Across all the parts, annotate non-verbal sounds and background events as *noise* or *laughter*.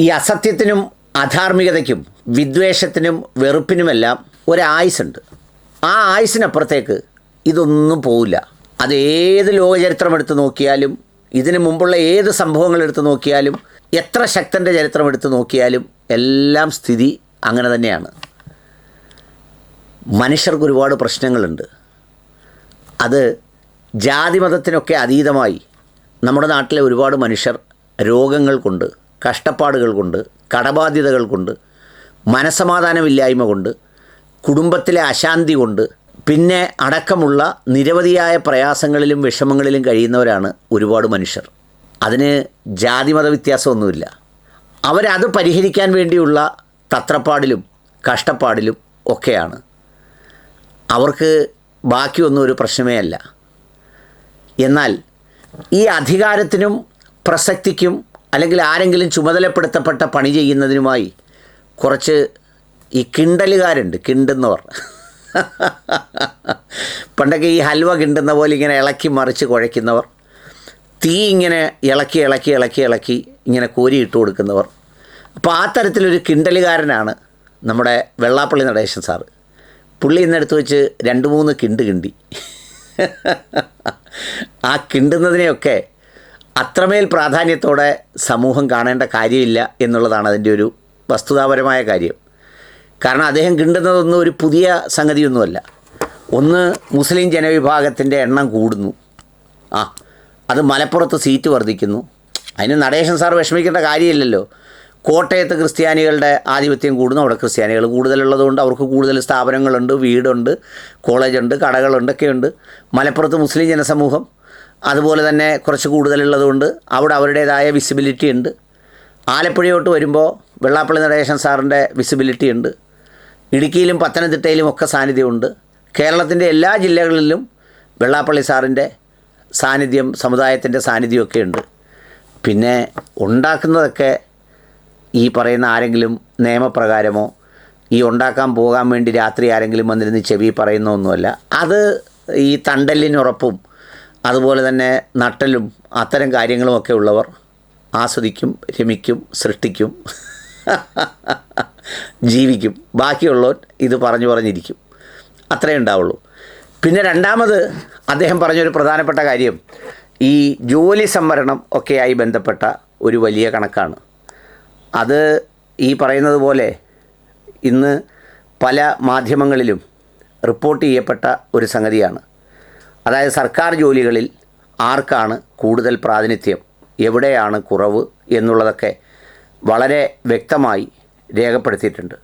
ഈ അസത്യത്തിനും അധാർമികതയ്ക്കും വിദ്വേഷത്തിനും വെറുപ്പിനുമെല്ലാം ഒരായുസുണ്ട്. ആ ആയുസിനപ്പുറത്തേക്ക് ഇതൊന്നും പോവില്ല. അത് ഏത് ലോകചരിത്രം എടുത്തു നോക്കിയാലും ഇതിനു മുമ്പുള്ള ഏത് സംഭവങ്ങൾ എടുത്തു നോക്കിയാലും എത്ര ശക്തന്റെ ചരിത്രം എടുത്തു നോക്കിയാലും എല്ലാം സ്ഥിതി അങ്ങനെ തന്നെയാണ്. മനുഷ്യർക്ക് ഒരുപാട് പ്രശ്നങ്ങളുണ്ട്. അത് ജാതി മതത്തിനൊക്കെ അതീതമായി നമ്മുടെ നാട്ടിലെ ഒരുപാട് മനുഷ്യർ രോഗങ്ങൾ കൊണ്ട് കഷ്ടപ്പാടുകൾ കൊണ്ട് കടബാധ്യതകൾ കൊണ്ട് മനസമാധാനമില്ലായ്മ കൊണ്ട് കുടുംബത്തിലെ അശാന്തി കൊണ്ട് പിന്നെ അടക്കമുള്ള നിരവധിയായ പ്രയാസങ്ങളിലും വിഷമങ്ങളിലും കഴിയുന്നവരാണ് ഒരുപാട് മനുഷ്യർ. അതിന് ജാതിമത വ്യത്യാസമൊന്നുമില്ല. അവരത് പരിഹരിക്കാൻ വേണ്ടിയുള്ള തത്രപ്പാടിലും കഷ്ടപ്പാടിലും ഒക്കെയാണ്. അവർക്ക് ബാക്കിയൊന്നും ഒരു പ്രശ്നമേ അല്ല. എന്നാൽ ഈ അധികാരത്തിനും പ്രസക്തിക്കും അല്ലെങ്കിൽ ആരെങ്കിലും ചുമതലപ്പെടുത്തപ്പെട്ട പണി ചെയ്യുന്നതിനുമായി കുറച്ച് ഈ കിണ്ടലുകാരുണ്ട് കിണ്ടുന്നവർ പണ്ടൊക്കെ ഈ ഹൽവ കിണ്ടുന്ന പോലെ ഇങ്ങനെ ഇളക്കി മറിച്ച് കുഴയ്ക്കുന്നവർ തീ ഇങ്ങനെ ഇളക്കി ഇളക്കി ഇളക്കി ഇളക്കി ഇങ്ങനെ കോരിയിട്ട് കൊടുക്കുന്നവർ. അപ്പോൾ ആ തരത്തിലൊരു കിണ്ടലുകാരനാണ് നമ്മുടെ വെള്ളാപ്പള്ളി നടേശൻ സാറ് പുള്ളി ഇന്നെടുത്ത് വെച്ച് രണ്ട് മൂന്ന് കിണ്ട് കിണ്ടി. ആ കിണ്ടുന്നതിനെയൊക്കെ അത്രമേൽ പ്രാധാന്യത്തോടെ സമൂഹം കാണേണ്ട കാര്യമില്ല എന്നുള്ളതാണ് അതിന്റെ ഒരു വസ്തുതാപരമായ കാര്യം. കാരണം അദ്ദേഹം കിണ്ടുന്നതൊന്നും ഒരു പുതിയ സംഗതിയൊന്നുമല്ല. ഒന്ന് മുസ്ലിം ജനവിഭാഗത്തിന്റെ എണ്ണം കൂടുന്നു. ആ അത് മലപ്പുറത്ത് സീറ്റ് വർദ്ധിക്കുന്നു. അതിന് നടേശൻ സാർ വിഷമിക്കേണ്ട കാര്യമില്ലല്ലോ. കോട്ടയത്ത് ക്രിസ്ത്യാനികളുടെ ആധിപത്യം കൂടുന്നു. അവിടെ ക്രിസ്ത്യാനികൾ കൂടുതലുള്ളതുകൊണ്ട് അവർക്ക് കൂടുതൽ സ്ഥാപനങ്ങളുണ്ട് വീടുണ്ട് കോളേജുണ്ട് കടകളുണ്ട് ഒക്കെയുണ്ട്. മലപ്പുറത്ത് മുസ്ലിം ജനസമൂഹം അതുപോലെ തന്നെ കുറച്ച് കൂടുതലുള്ളതുകൊണ്ട് അവിടെ അവരുടേതായ വിസിബിലിറ്റി ഉണ്ട്. ആലപ്പുഴയോട്ട് വരുമ്പോൾ വെള്ളാപ്പള്ളി നടേശൻ സാറിന്റെ വിസിബിലിറ്റി ഉണ്ട്. ഇടുക്കിയിലും പത്തനംതിട്ടയിലും ഒക്കെ സാന്നിധ്യമുണ്ട്. കേരളത്തിന്റെ എല്ലാ ജില്ലകളിലും വെള്ളാപ്പള്ളി സാറിന്റെ സാന്നിധ്യം സമുദായത്തിന്റെ സാന്നിധ്യമൊക്കെ ഉണ്ട്. പിന്നെ ഉണ്ടാക്കുന്നതൊക്കെ ഈ പറയുന്ന ആരെങ്കിലും നിയമപ്രകാരമോ ഈ ഉണ്ടാക്കാൻ പോകാൻ വേണ്ടി രാത്രി ആരെങ്കിലും വന്നിരുന്ന് ചെവി പറയുന്ന ഒന്നുമല്ല. അത് ഈ തണ്ടലിനുറപ്പും അതുപോലെ തന്നെ നട്ടലും അത്തരം കാര്യങ്ങളുമൊക്കെ ഉള്ളവർ ആസ്വദിക്കും രമിക്കും സൃഷ്ടിക്കും *laughs* ജീവിക്കും. ബാക്കിയുള്ളവർ ഇത് പറഞ്ഞു പറഞ്ഞിരിക്കും. അത്രയേ ഉണ്ടാവുള്ളൂ. പിന്നെ രണ്ടാമത് അദ്ദേഹം പറഞ്ഞൊരു പ്രധാനപ്പെട്ട കാര്യം. ഈ ജോലി സംവരണം ഒക്കെയായി ബന്ധപ്പെട്ട ഒരു വലിയ കണക്കാണ്. അത് ഈ പറയുന്നത് പോലെ ഇന്ന് പല മാധ്യമങ്ങളിലും റിപ്പോർട്ട് ചെയ്യപ്പെട്ട ഒരു സംഗതിയാണ്. അതായത് സർക്കാർ ജോലികളിൽ ആർക്കാണ് കൂടുതൽ പ്രാതിനിധ്യം? എവിടെയാണ് കുറവ് എന്നുള്ളതൊക്കെ വളരെ വ്യക്തമായി രേഖപ്പെടുത്തിയിട്ടുണ്ട്.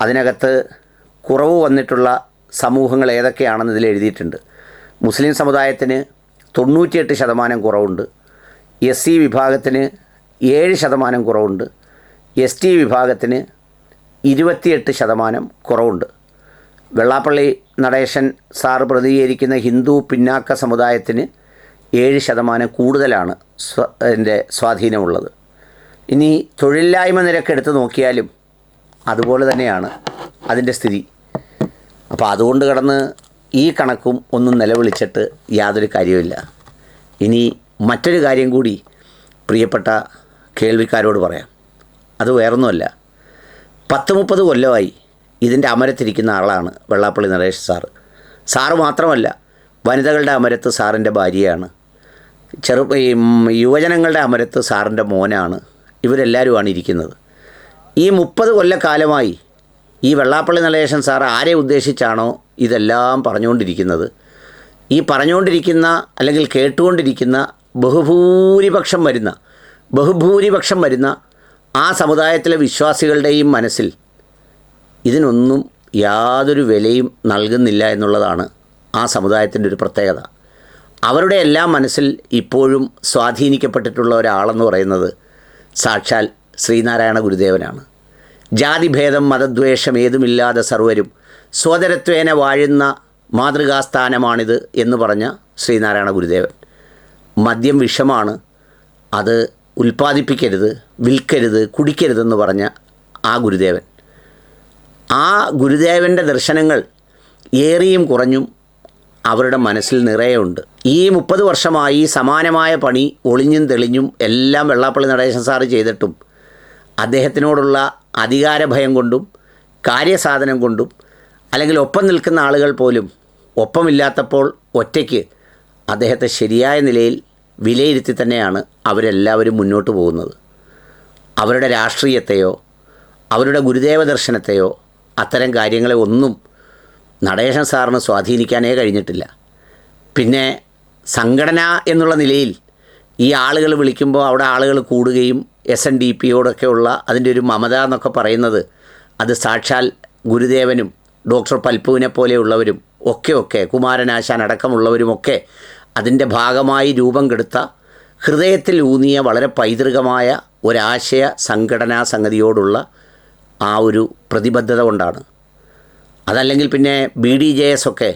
അതിനകത്ത് കുറവ് വന്നിട്ടുള്ള സമൂഹങ്ങൾ ഏതൊക്കെയാണെന്ന് ഇതിൽ എഴുതിയിട്ടുണ്ട്. മുസ്ലിം സമുദായത്തിന് തൊണ്ണൂറ്റിയെട്ട് ശതമാനം കുറവുണ്ട്. എസ് സി വിഭാഗത്തിന് ഏഴ് ശതമാനം കുറവുണ്ട്. എസ് ടി വിഭാഗത്തിന് ഇരുപത്തിയെട്ട് ശതമാനം കുറവുണ്ട്. വെള്ളാപ്പള്ളി നടേശൻ സാർ പ്രതികരിക്കുന്ന ഹിന്ദു പിന്നാക്ക സമുദായത്തിന് ഏഴ് ശതമാനം കൂടുതലാണ് സ്വ എന്റെ സ്വാധീനമുള്ളത്. ഇനി തൊഴിലില്ലായ്മ നിരക്ക് എടുത്ത് നോക്കിയാലും അതുപോലെ തന്നെയാണ് അതിന്റെ സ്ഥിതി. അപ്പോൾ അതുകൊണ്ട് കടന്ന് ഈ കണക്കും ഒന്നും നിലവിളിച്ചിട്ട് യാതൊരു കാര്യമില്ല ഇനി മറ്റൊരു കാര്യം കൂടി പ്രിയപ്പെട്ട കേൾവിക്കാരോട് പറയാം. അത് വേറൊന്നുമല്ല. പത്ത് മുപ്പത് കൊല്ലമായി ഇതിന്റെ അമരത്തിരിക്കുന്ന ആളാണ് വെള്ളാപ്പള്ളി നരേഷ് സാർ സാറ് മാത്രമല്ല വനിതകളുടെ അമരത്ത് സാറിന്റെ ഭാര്യയാണ്. ചെറു ഈ യുവജനങ്ങളുടെ അമരത്ത് സാറിന്റെ മോനാണ്. ഇവരെല്ലാവരുമാണ് ഇരിക്കുന്നത്. ഈ മുപ്പത് കൊല്ലക്കാലമായി ഈ വെള്ളാപ്പള്ളി നടേശൻ സാർ ആരെ ഉദ്ദേശിച്ചാണോ ഇതെല്ലാം പറഞ്ഞുകൊണ്ടിരിക്കുന്നത്? ഈ പറഞ്ഞുകൊണ്ടിരിക്കുന്ന അല്ലെങ്കിൽ കേട്ടുകൊണ്ടിരിക്കുന്ന ബഹുഭൂരിപക്ഷം വരുന്ന ബഹുഭൂരിപക്ഷം വരുന്ന ആ സമുദായത്തിലെ വിശ്വാസികളുടെയും മനസ്സിൽ ഇതിനൊന്നും യാതൊരു വിലയും നൽകുന്നില്ല എന്നുള്ളതാണ് ആ സമുദായത്തിന്റെ ഒരു പ്രത്യേകത. അവരുടെ എല്ലാ മനസ്സിൽ ഇപ്പോഴും സ്വാധീനിക്കപ്പെട്ടിട്ടുള്ള ഒരാളെന്ന് പറയുന്നത് സാക്ഷാൽ ശ്രീനാരായണ ഗുരുദേവനാണ്. ജാതിഭേദം മതദ്വേഷം ഏതുമില്ലാതെ സർവരും സ്വതരത്വേന വാഴുന്ന മാതൃകാസ്ഥാനമാണിത് എന്ന് പറഞ്ഞ ശ്രീനാരായണ ഗുരുദേവൻ. മദ്യം വിഷമാണ് അത് ഉൽപ്പാദിപ്പിക്കരുത് വിൽക്കരുത് കുടിക്കരുതെന്ന് പറഞ്ഞ ആ ഗുരുദേവൻ. ആ ഗുരുദേവന്റെ ദർശനങ്ങൾ ഏറിയും കുറഞ്ഞും അവരുടെ മനസ്സിൽ നിറയുണ്ട്. ഈ മുപ്പത് വർഷമായി സമാനമായ പണി ഒളിഞ്ഞും തെളിഞ്ഞും എല്ലാം വെള്ളാപ്പള്ളി നടേശൻ സാറ് ചെയ്തിട്ടും അദ്ദേഹത്തിനോടുള്ള അധികാരഭയം കൊണ്ടും കാര്യസാധനം കൊണ്ടും അല്ലെങ്കിൽ ഒപ്പം നിൽക്കുന്ന ആളുകൾ പോലും ഒപ്പമില്ലാത്തപ്പോൾ ഒറ്റയ്ക്ക് അദ്ദേഹത്തെ ശരിയായ നിലയിൽ വിലയിരുത്തി തന്നെയാണ് അവരെല്ലാവരും മുന്നോട്ട് പോകുന്നത്. അവരുടെ രാഷ്ട്രീയത്തെയോ അവരുടെ ഗുരുദേവ ദർശനത്തെയോ അത്തരം കാര്യങ്ങളെ ഒന്നും നടേശൻ സാറിന് സ്വാധീനിക്കാനേ കഴിഞ്ഞിട്ടില്ല. പിന്നെ സംഘടന എന്നുള്ള നിലയിൽ ഈ ആളുകൾ വിളിക്കുമ്പോൾ അവിടെ ആളുകൾ കൂടുകയും എസ് എൻ ഡി പിയോടൊക്കെയുള്ള അതിന്റെ ഒരു മമത എന്നൊക്കെ പറയുന്നത് അത് സാക്ഷാൽ ഗുരുദേവനും ഡോക്ടർ പൽപ്പുവിനെ പോലെയുള്ളവരും ഒക്കെ ഒക്കെ കുമാരനാശാൻ അടക്കമുള്ളവരുമൊക്കെ അതിന്റെ ഭാഗമായി രൂപം കെടുത്ത ഹൃദയത്തിൽ ഊന്നിയ വളരെ പൈതൃകമായ ഒരാശയ സംഘടനാ സംഗതിയോടുള്ള ആ ഒരു പ്രതിബദ്ധത കൊണ്ടാണ്. അതല്ലെങ്കിൽ പിന്നെ ബി ഡി ജെ എസ് ഒക്കെ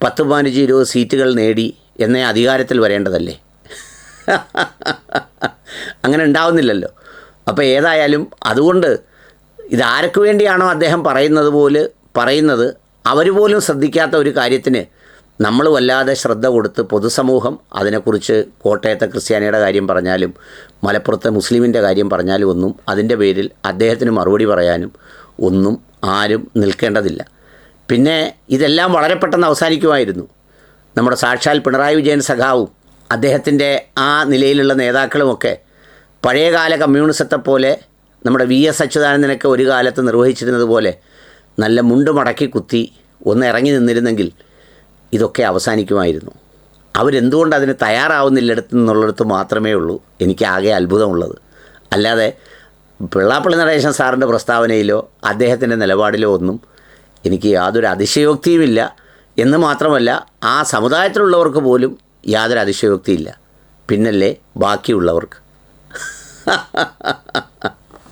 പത്ത് പതിനഞ്ച് ഇരുപത് സീറ്റുകൾ നേടി എന്നേ അധികാരത്തിൽ വരേണ്ടതല്ലേ? *laughs* അങ്ങനെ ഉണ്ടാവുന്നില്ലല്ലോ. അപ്പോൾ ഏതായാലും അതുകൊണ്ട് ഇതാർക്ക് വേണ്ടിയാണോ അദ്ദേഹം പറയുന്നത് പോലെ പറയുന്നത് അവർ പോലും ശ്രദ്ധിക്കാത്ത ഒരു കാര്യത്തിന് നമ്മൾ വല്ലാതെ ശ്രദ്ധ കൊടുത്ത് പൊതുസമൂഹം അതിനെക്കുറിച്ച് കോട്ടയത്തെ ക്രിസ്ത്യാനിയുടെ കാര്യം പറഞ്ഞാലും മലപ്പുറത്തെ മുസ്ലിമിന്റെ കാര്യം പറഞ്ഞാലും ഒന്നും അതിന്റെ പേരിൽ അദ്ദേഹത്തിന് മറുപടി പറയാനും ഒന്നും ആരും നിൽക്കേണ്ടതില്ല. പിന്നെ ഇതെല്ലാം വളരെ പെട്ടെന്ന് അവസാനിക്കുമായിരുന്നു. നമ്മുടെ സാക്ഷാൽ പിണറായി വിജയൻ സഖാവും അദ്ദേഹത്തിന്റെ ആ നിലയിലുള്ള നേതാക്കളുമൊക്കെ പഴയകാല കമ്മ്യൂണിസത്തെ പോലെ നമ്മുടെ വി എസ് അച്യുതാനന്ദനൊക്കെ ഒരു കാലത്ത് നിർവഹിച്ചിരുന്നത് പോലെ നല്ല മുണ്ട് മടക്കി കുത്തി ഒന്ന് ഇറങ്ങി നിന്നിരുന്നെങ്കിൽ ഇതൊക്കെ അവസാനിക്കുമായിരുന്നു. അവരെന്തുകൊണ്ട് അതിന് തയ്യാറാവുന്നില്ലടത്ത് എന്നുള്ളിടത്ത് മാത്രമേ ഉള്ളൂ. എനിക്ക് ആകെ അത്ഭുതമുള്ളത്. അല്ലാതെ പിള്ളാപ്പള്ളി നടേശൻ സാറിന്റെ പ്രസ്താവനയിലോ അദ്ദേഹത്തിന്റെ നിലപാടിലോ ഒന്നും എനിക്ക് യാതൊരു അതിശയോക്തിയുമില്ല. എന്ന് മാത്രമല്ല ആ സമുദായത്തിലുള്ളവർക്ക് പോലും യാതൊരു അതിശയോക്തിയില്ല. പിന്നല്ലേ ബാക്കിയുള്ളവർക്ക്. *laughs*